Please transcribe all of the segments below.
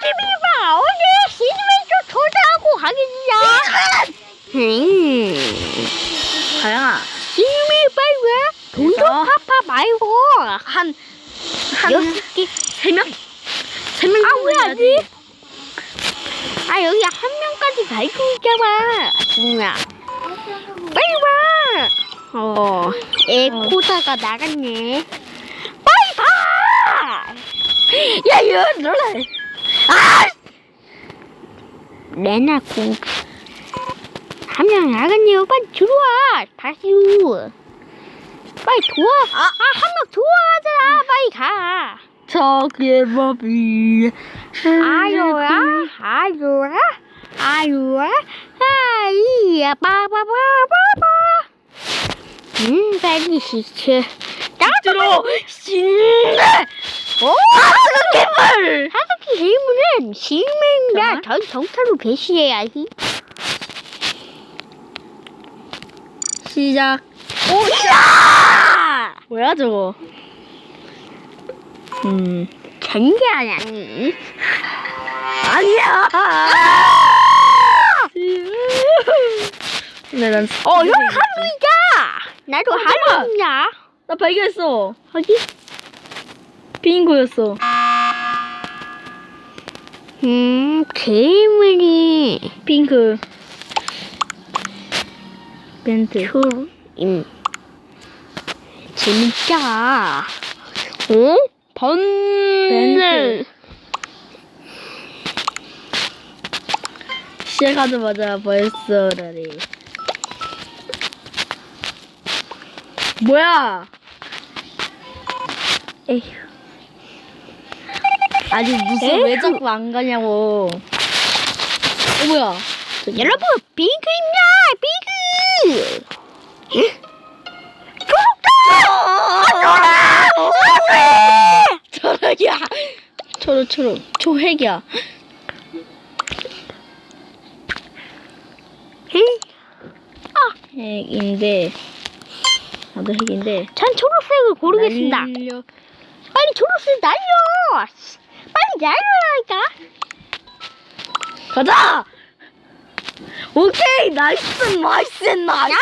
집이봐 어디 시즈메이저 초대하고 가겠냐 음 가영아. 시즈메이 빨리 왜 돈도 그래서? 파파 말고 한, 한, 여섯 개 세 명? 세 명? 아, 왜안 해야지. 아 여기 한 명까지 갈고 있잖아 빨리 와 어, 에코다가 나갔네 빨리 가! 야, 이거 놀래. 아! 레나 공. 한명 나갔네요. 빨리 들어와. 다시. 빨리 도와. 아, 아, 한명 도와하잖아. 빨리 가. 법이. 아유야, 아유야, 아유야, 아이야, 빠바바바바. 음, 빨리 시체. 들어. 신내. 오! 하석기 게임은 실명이라 잠깐만. 전 정타로 배신해야지. 시작. 오, 야! 뭐야, 저거? 음. 전개하냐니? 아니야. 네, 난. 어, 형 할로이다! 나도 어, 잠깐만. 할로이야. 나 발견했어. 어디? 빙고였어. 음, 괴물이 핑크. 벤트. 초, 임. 재밌다. 어? 번을. 시작하자마자 벌써 라리. 뭐야? 에휴. 아니 무슨 왜 에휴. 자꾸 안 가냐고. 어 뭐야? 여러분, 비그입니다! 비그! 초록이야. 초록 초록 초핵이야. 핵인데 나도 핵인데. 전 초록색을 고르겠습니다. 날려. 빨리 초록색 날려! 날려라니까! 가자. 오케이 나이스 나이스 나이스.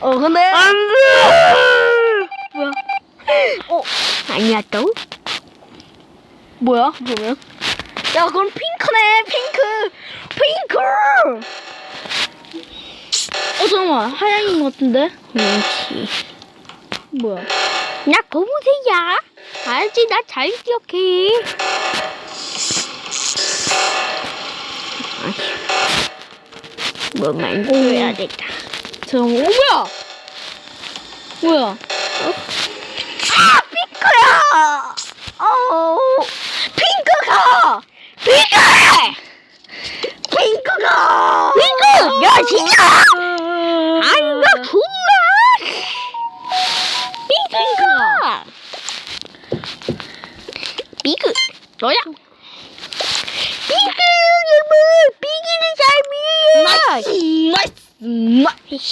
어 근데 안돼! 뭐야? 어? 아니야 또? 뭐야? 그러면? 야, 그럼 핑크네, 핑크! 핑크! 어, 잠깐만. 하얀인 것 같은데? 그렇지. 뭐야? 나 검은색이야. 알지? 나 잘 기억해. 아휴. 뭐 만들어야겠다. 잠깐만, 어, 뭐야? 뭐야? 아, 핑크야!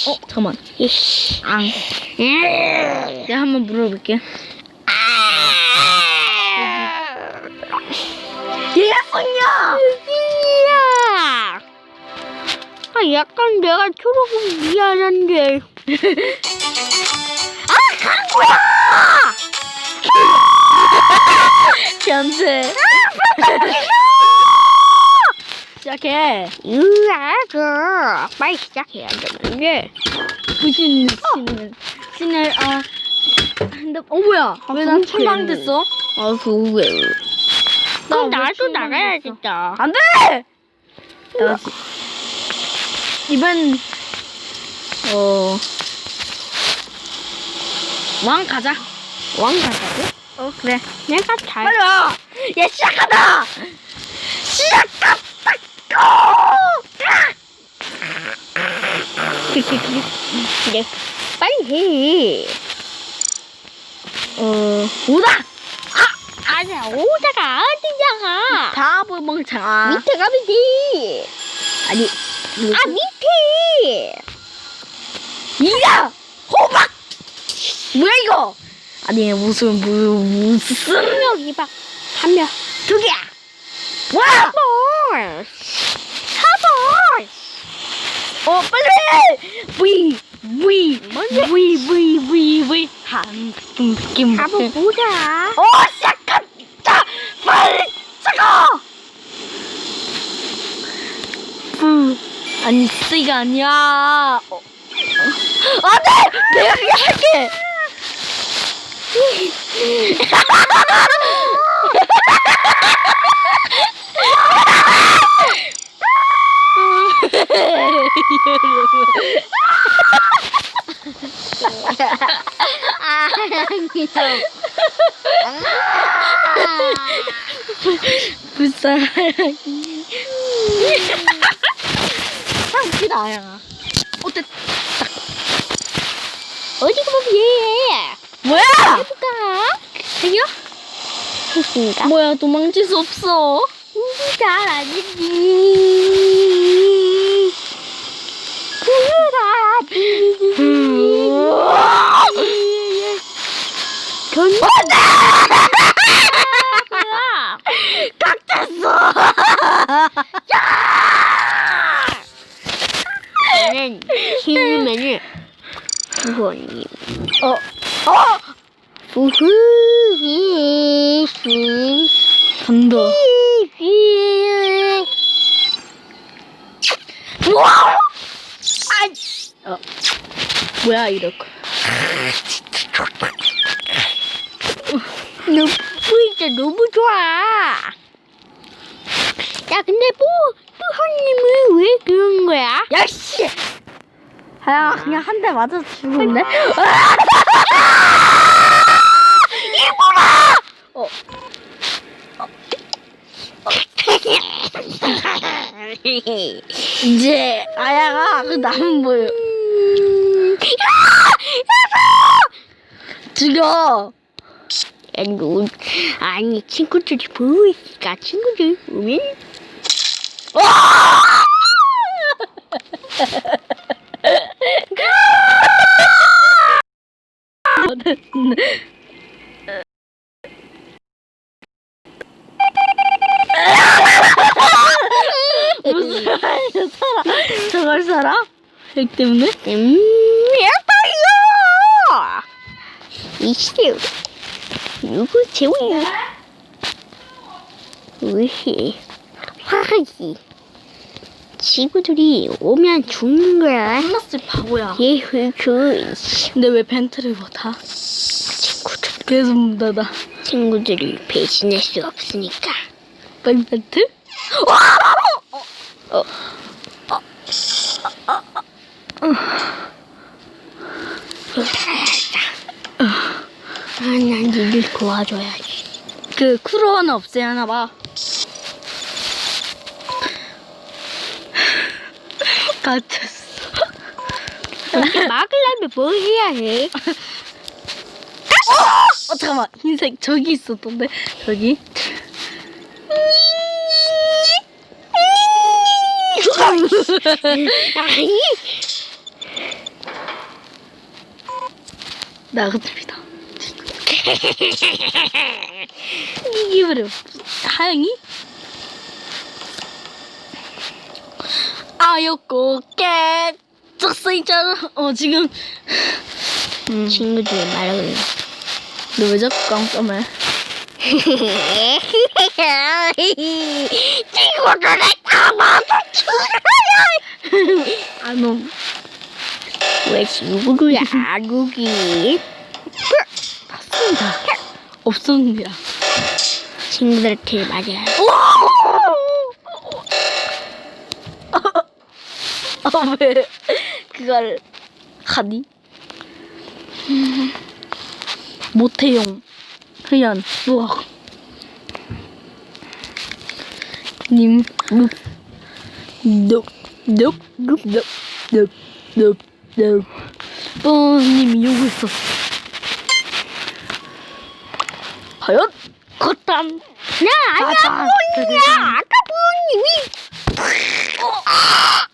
어, 잠깐만. 이씨. 앙. 음. 내가 한번 물어볼게. 얘였었냐? 유진이야. 아, 약간 내가 초록은 미안한데. 아, 간 거야! 변태. 시작해. 으아, 그, 빨리 시작해야 되는데. 부신 신을 신을 아 근데 어 뭐야 왜난 그렇게. 천방됐어? 아, 그게. 그럼 나 나도 왜 나가야 겠다. 안돼 나 이번 어왕 가자 왕 가자고? 어 그래 내가 잘. 빨리 와 얘 시작하다 시작했다 그래, 빨리 해. 어 오다 아니야, 오다가 어디냐가. 다보 멍청아 밑에 가면 돼. 아니 아, 밑에. 이야 호박 뭐야 이거 아니 무슨 무슨 무슨 여기 봐. 한 명. 두 개야. 와! 볼. 사볼. 어 빨리! 위! 위! 위! 위! 위! 위! 한 느낌 사볼 보자. 어 잠깐! 자! 빨리! 잠깐! 부 아니 C가 아니야 어. 안돼! 내가 그냥 할게! 아, 귀여워. 불쌍하기 참 어때? 어디 가면 얘? 뭐야! 해볼까? 했습니다. 뭐야 도망칠 수 없어 잘 아니지. 저는 키우면은 부모님. 어? 어? 우후. 간다 우와. 어. 뭐야 이렇게 너 보이자 너무 좋아. 야, 근데 뭐, 뚜하님은 왜 그런 거야? 야씨 하야 그냥 한 대 맞아 죽었네 어. 이제 아야가 그 남은 뭐 예요 죽여 아니, 뭐, 아니, 친구들이 보고 있으니까 친구들 오면? 무슨 말이야 살아 저걸 살아? 핵 때문에? 음, 예뻐요! 이시요. 누구 재우요? 으히, 화하기. 친구들이 오면 죽는 거야. 끝났을 바보야 예후, 그, 근데 왜 벤트를 못 타? 친구들, 계속 문 닫아 친구들을 배신할 수 없으니까. 빨리 벤트? 어, 아, 난 니들 도와줘야지. 그 쿠로 하나 없애야 하나 봐. 갇혔어. 근데 막으려면 뭐 해야 해? 어! 잠깐만. 흰색 저기 있었던데? 저기? 아니, 나가줍니다 그래 하영이? 아였고 깨쩍 있잖아 어 지금 음. 친구들 말하고 너왜 자꾸 깜깜해 친구들의 가마도 죽어요. 아놈 왜 친구들이 안 오기? 봤습니다 없었는데야 친구들한테 말이야. 아왜 그걸 하니? 모태용 흐연 우와 님 눕, 눕, 눕, 눕, 눕, 눕, 눕, 눕. 뽀님이 요구 있어. 과연? 겉담. 야, 짜잔. 부모님이야. 아까 부모님이.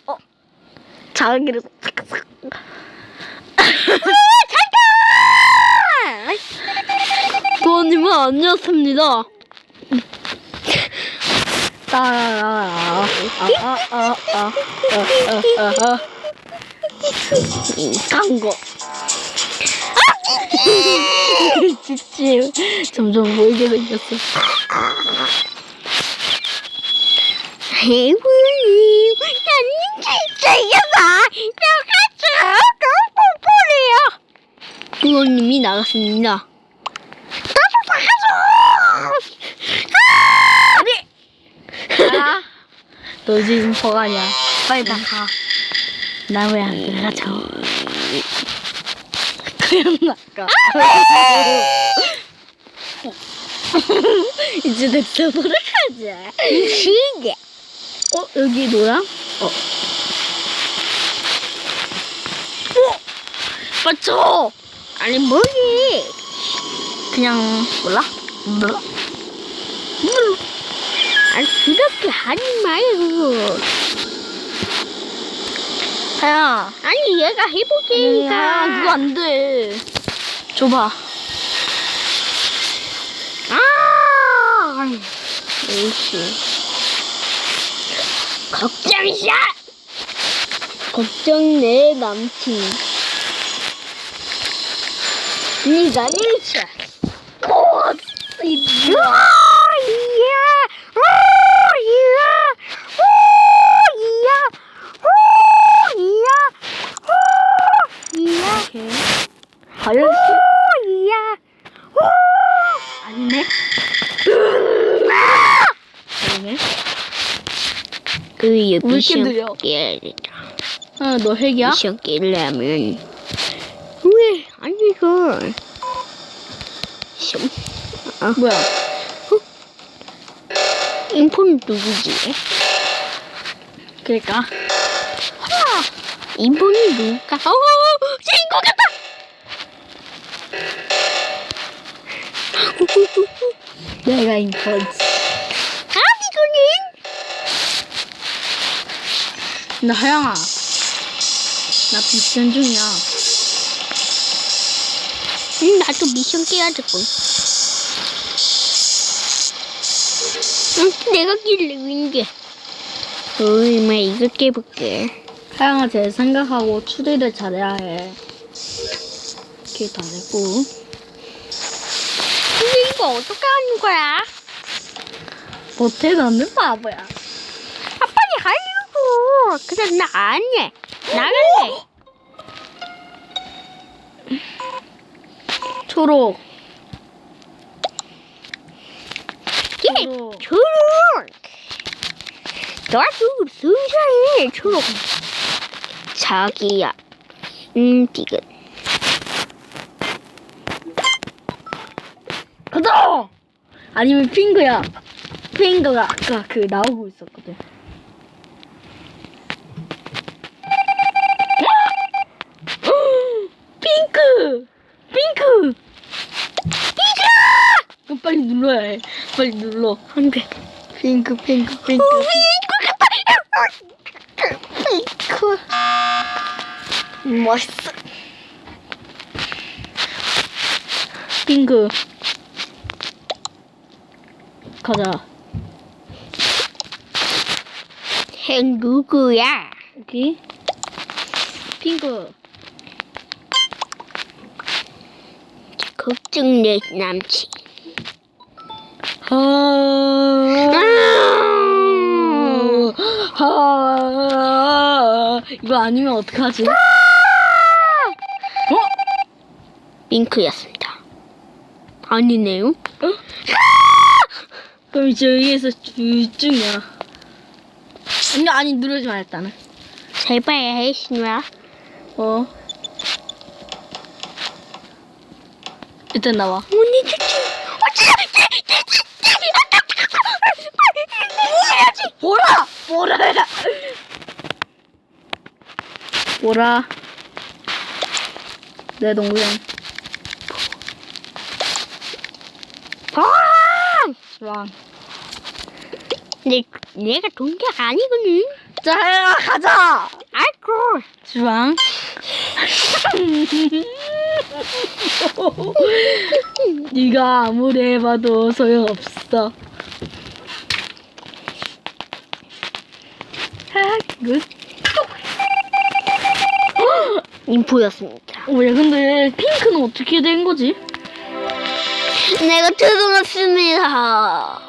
어. 자기를 잠깐! 부모님은 아니었습니다. 따라라라. 아, 아, 아, 아, 아, 아, 아. 지침 점점 보이게 생겼어. 해부님, 나는 진짜 이겨봐. 내가 저 뽕뽕이야. 부모님이 나갔습니다. 나도 나가줘. 아, 너 지금 버가냐? 빨리 나가. 나 왜 안 들어가죠? 나가. 이제 냅둬 보러 가자. 시계. 어 여기 노랑? 어. 어? 맞죠? 아니 뭐지? 그냥 몰라? 몰라? 아니 그렇게 하지 마요. 하야. 아니 얘가 해보니까. 야 그거 안 돼. 줘봐. 아. 에이씨. 걱정이야. 걱정 내 남친. 네가 일차. 오, 이야, 이야, 오, 이야, 오, 이야, 오, 이야, 오, 이야, 과연 오, 이야, 오. 아니네. 아니네. 그 왜 이렇게? 깨 아, 너 핵이야? 깨려면 왜 아니고 좀 뭐야? 인폰 누구지? 그러니까. 인폰이 누굴까? 어, 제인것 같다. 내가 인펀치. 나 하영아. 나 미션 중이야. 응, 나도 미션 깨야 될걸. 응, 내가 길래 윈게. 어이, 마 이거 깨볼게. 하영아 제 생각하고 추리를 잘해야 해. 이렇게 다 됐고. 근데 이거 어떻게 하는 거야? 못해 너는 바보야. 하려고. 근데 나안 해. 나갈래. 초록. 예, 초록. 나도 순서해, 초록. 자기야. 음, 디귿. 가자! 아니면 핑크야. 핑크가 아까 그 나오고 있었거든. 핑크! 핑크! 핑크! 그럼 빨리 눌러야 해. 빨리 눌러. 안 돼. 핑크, 핑크, 핑크. 핑크. 멋있어. 핑크. 가자. 해 누구야? 여기. 핑크. 걱정 내 남친. 하. 하. 이거 아니면 어떡하지? 어? 핑크였습니다. 아니네요. 그럼 이제 여기에서 둘중이야. 아니, 아니 누르지 마 일단은. 제발 해신우야. 어. 일단 나와. 언니 좋지. 보라! 보라야! 보라. 내 동생. 아! 주황. 내 내가 동기 아니거든. 자, 하영아, 가자! 아이고. 주황. 네가 아무리 해봐도 소용없어. 왜? 인포였습니다. 왜 근데 핑크는 어떻게 된 거지? 내가 죄송했습니다.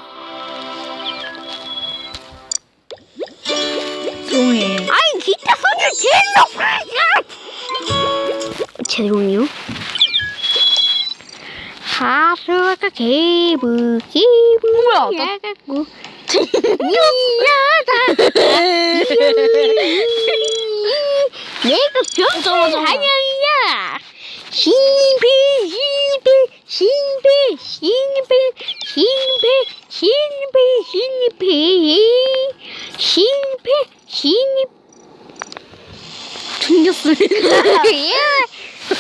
종이. 아니 진짜 손을 질러! 제공이요? 하수가 기브 기브 뭐야? 미안하다. 내가 병원 잠깐만. 한영이야. 신비 신비 신비 신비 신비 신비 신비 신비 튕겼습니다. 예.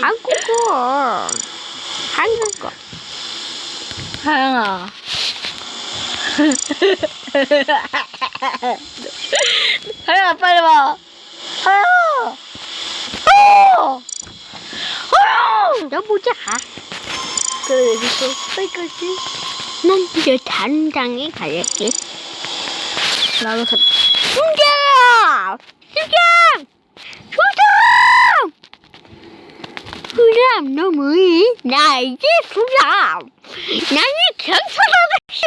한국어 한국어 하영아. 하영아, 빨리 와. 하영아. 하영아. 하영아. 여보자 그래, 여기서 빨리까지. 난 이제 단장에 가야지 나도 가. 수장 수장 수장 수장 너 뭐해 나 이제 수장 나는 경찰 아저씨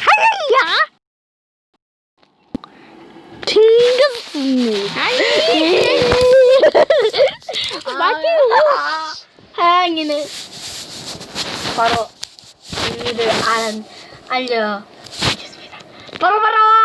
하늘이야. 튕겼습니다. 아니. 맞아요 하양이는 바로 일을 안 알려 주겠습니다. 바로 바로